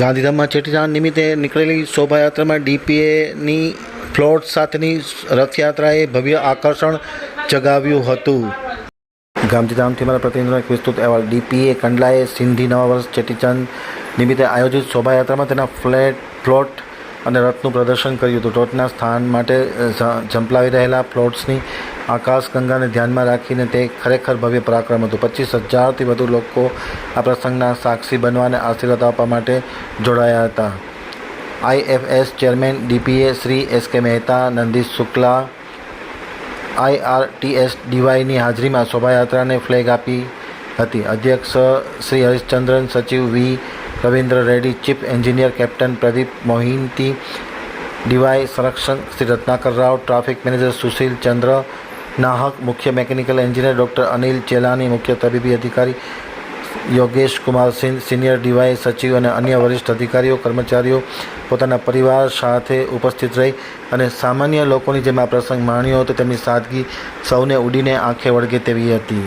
ગાંધીધામમાં ચેટીચાંદ નિમિત્તે નીકળેલી શોભાયાત્રામાં ડીપીએની ફ્લોટ સાથેની રથયાત્રાએ ભવ્ય આકર્ષણ જગાવ્યું હતું. ગાંધીધામથી મારા પ્રતિનિધિનો એક વિસ્તૃત અહેવાલ. ડીપીએ કંડલાએ સિંધી નવા વર્ષ ચેટીચાંદ નિમિત્તે આયોજિત શોભાયાત્રામાં તેના ફ્લેટ ફ્લોટ અને રથનું પ્રદર્શન કર્યું હતું. ટોચના સ્થાન માટે ઝંપલાવી રહેલા ફ્લોટ્સની આકાશગંગાને ધ્યાનમાં રાખીને તે ખરેખર ભવ્ય પરાક્રમ હતું. પચીસ હજારથી વધુ લોકો આ પ્રસંગના સાક્ષી બનવા અને આશીર્વાદ આપવા માટે જોડાયા હતા. IFS chairman DPA Shri S K Mehta, Nandish Shukla આઈઆરટીએસ ડીવાયની હાજરીમાં શોભાયાત્રાને ફ્લેગ આપી હતી. અધ્યક્ષ શ્રી હરિશ્ચંદ્રન, સચિવ V Ravindra Reddy, chief engineer captain Pradeep Mohanty, DY સંરક્ષક શ્રી રત્નાકર રાવ, ટ્રાફિક મેનેજર સુશીલ ચંદ્ર, નાહક મુખ્ય mechanical engineer doctor Anil Chelani મુખ્ય તબીબી અધિકારી યોગેશ કુમાર સિંહ, સિનિયર ડીવાય સચિવ અને અન્ય વરિષ્ઠ અધિકારીઓ, કર્મચારીઓ પોતાના પરિવાર સાથે ઉપસ્થિત રહી અને સામાન્ય લોકોની જેમ આ પ્રસંગ માણ્યો હતો, તેમની સાદગી સૌને ઉડીને આંખે વળગે તેવી હતી.